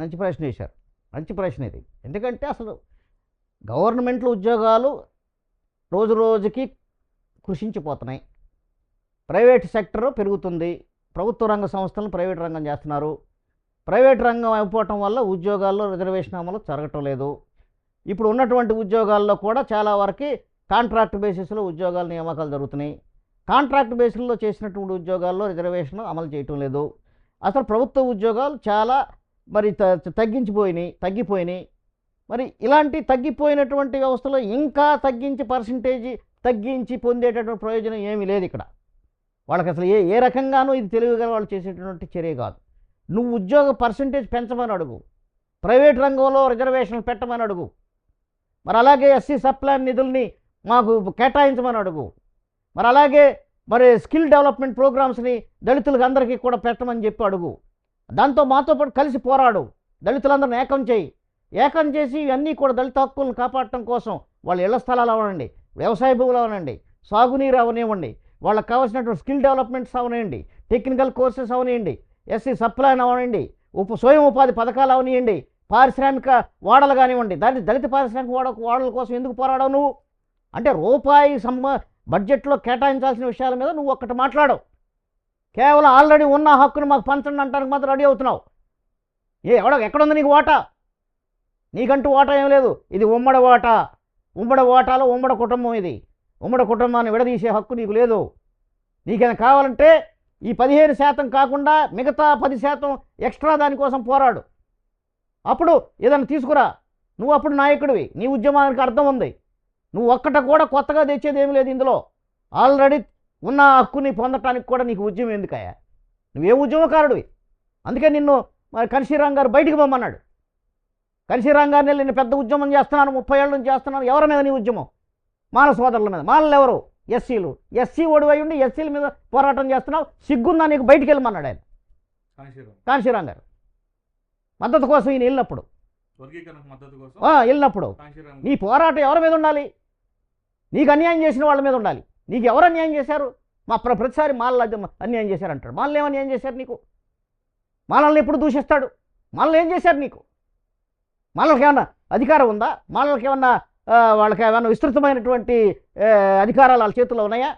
మంచి ప్రశ్న వేశారు. మంచి ప్రశ్న ఇది. ఎందుకంటే అసలు గవర్నమెంట్లో ఉద్యోగాలు రోజు రోజుకి కృషించిపోతున్నాయి. ప్రైవేట్ సెక్టర్ పెరుగుతుంది. ప్రభుత్వ రంగ సంస్థలను ప్రైవేట్ రంగం చేస్తున్నారు. ప్రైవేట్ రంగం అయిపోవటం వల్ల ఉద్యోగాల్లో రిజర్వేషన్ అమలు జరగటం లేదు. ఇప్పుడు ఉన్నటువంటి ఉద్యోగాల్లో కూడా చాలా వరకు కాంట్రాక్ట్ బేసిస్లో ఉద్యోగాల నియామకాలు జరుగుతున్నాయి. కాంట్రాక్ట్ బేసిస్లో చేసినటువంటి ఉద్యోగాల్లో రిజర్వేషన్ అమలు చేయటం లేదు. అసలు ప్రభుత్వ ఉద్యోగాలు చాలా మరి త- తగ్గించిపోయినాయి తగ్గిపోయినాయి. మరి ఇలాంటి తగ్గిపోయినటువంటి వ్యవస్థలో ఇంకా తగ్గించి పర్సంటేజీ తగ్గించి పొందేటటువంటి ప్రయోజనం ఏమీ లేదు ఇక్కడ. వాళ్ళకి అసలు ఏ ఏ రకంగానూ ఇది తెలివిగా వాళ్ళు చేసేటటువంటి చర్య కాదు. నువ్వు ఉద్యోగ పర్సంటేజ్ పెంచమని అడుగు. ప్రైవేట్ రంగంలో రిజర్వేషన్లు పెట్టమని అడుగు. మరి అలాగే ఎస్సీ సప్లాన్ నిధుల్ని మాకు కేటాయించమని అడుగు. మరి అలాగే మరి స్కిల్ డెవలప్మెంట్ ప్రోగ్రామ్స్ని దళితులకు అందరికీ కూడా పెట్టమని చెప్పి అడుగు. దాంతో మాతో పాటు కలిసి పోరాడు. దళితులందరిని ఏకం చేయి. ఏకం చేసి ఇవన్నీ కూడా దళిత హక్కులను కాపాడటం కోసం వాళ్ళ ఇళ్ళ స్థలాలు అవనండి వ్యవసాయ భూములు అవనండి సాగునీరు అవనివ్వండి వాళ్ళకి కావాల్సినటువంటి స్కిల్ డెవలప్మెంట్స్ అవనివ్వండి టెక్నికల్ కోర్సెస్ అవనివ్వండి ఎస్సీ సప్లైన్ అవనండి ఉప స్వయం ఉపాధి పథకాలు అవనివ్వండి పారిశ్రామిక వాడలు కానివ్వండి దాని దళిత పారిశ్రామిక వాడ వాడల కోసం ఎందుకు పోరాడవు నువ్వు? అంటే రూపాయి సమ్మ బడ్జెట్లో కేటాయించాల్సిన విషయాల మీద నువ్వు ఒక్కటి మాట్లాడవు. కేవలం ఆల్రెడీ ఉన్న హక్కును మాకు పంచండి అంటానికి మాత్రం రెడీ అవుతున్నావు. ఏ ఎవడ ఎక్కడుంది నీకు ఓటా నీకంటూ ఓటా ఏం లేదు. ఇది ఉమ్మడి ఓటా ఉమ్మడి ఓటాలో ఉమ్మడి కుటుంబం ఇది. ఉమ్మడి కుటుంబాన్ని విడదీసే హక్కు నీకు లేదు. నీకేమైనా కావాలంటే ఈ పదిహేను శాతం కాకుండా మిగతా పది శాతం ఎక్స్ట్రా దానికోసం పోరాడు. అప్పుడు ఏదైనా తీసుకురా. నువ్వు అప్పుడు నాయకుడివి. నీ ఉద్యమానికి అర్థం ఉంది. నువ్వు ఒక్కట కూడా కొత్తగా తెచ్చేది ఏమీ లేదు ఇందులో. ఆల్రెడీ ఉన్న హక్కుని పొందటానికి కూడా నీకు ఉద్యమం ఎందుకయ్యా? నువ్వే ఉద్యమకారుడివి? అందుకే నిన్ను మరి కన్షీరామ్ గారు బయటికి పొమ్మన్నాడు. కన్షీరామ్ గారిని నేను పెద్ద ఉద్యమం చేస్తున్నాను ముప్పై ఏళ్ళ నుంచి చేస్తున్నాను. ఎవరి మీద నీ ఉద్యమం? మాల సోదరుల మీద. మాలలు ఎవరు? ఎస్సీలు. ఎస్సీ ఓడివై ఉండి ఎస్సీల మీద పోరాటం చేస్తున్నావు. సిగ్గుందా నీకు బయటికి వెళ్ళమన్నాడు ఆయన? కాన్షీరామ్. గారు. మద్దతు కోసం ఈయన వెళ్ళినప్పుడు. వెళ్ళినప్పుడు. నీ పోరాటం ఎవరి మీద ఉండాలి? నీకు అన్యాయం చేసిన వాళ్ళ మీద ఉండాలి. నీకు ఎవరు అన్యాయం చేశారు? మా ప్ర ప్రతిసారి మాలలు చేశారు అన్యాయం చేశారంటాడు మాలలు ఏం చేశారు నీకు? మాలల్ని ఎప్పుడు దూషిస్తాడు? మాలను ఏం చేశారు నీకు? మాలకి ఏమన్నా అధికారం ఉందా? మాలలకి ఏమన్నా వాళ్ళకి ఏమైనా విస్తృతమైనటువంటి అధికారాలు వాళ్ళ చేతుల్లో ఉన్నాయా?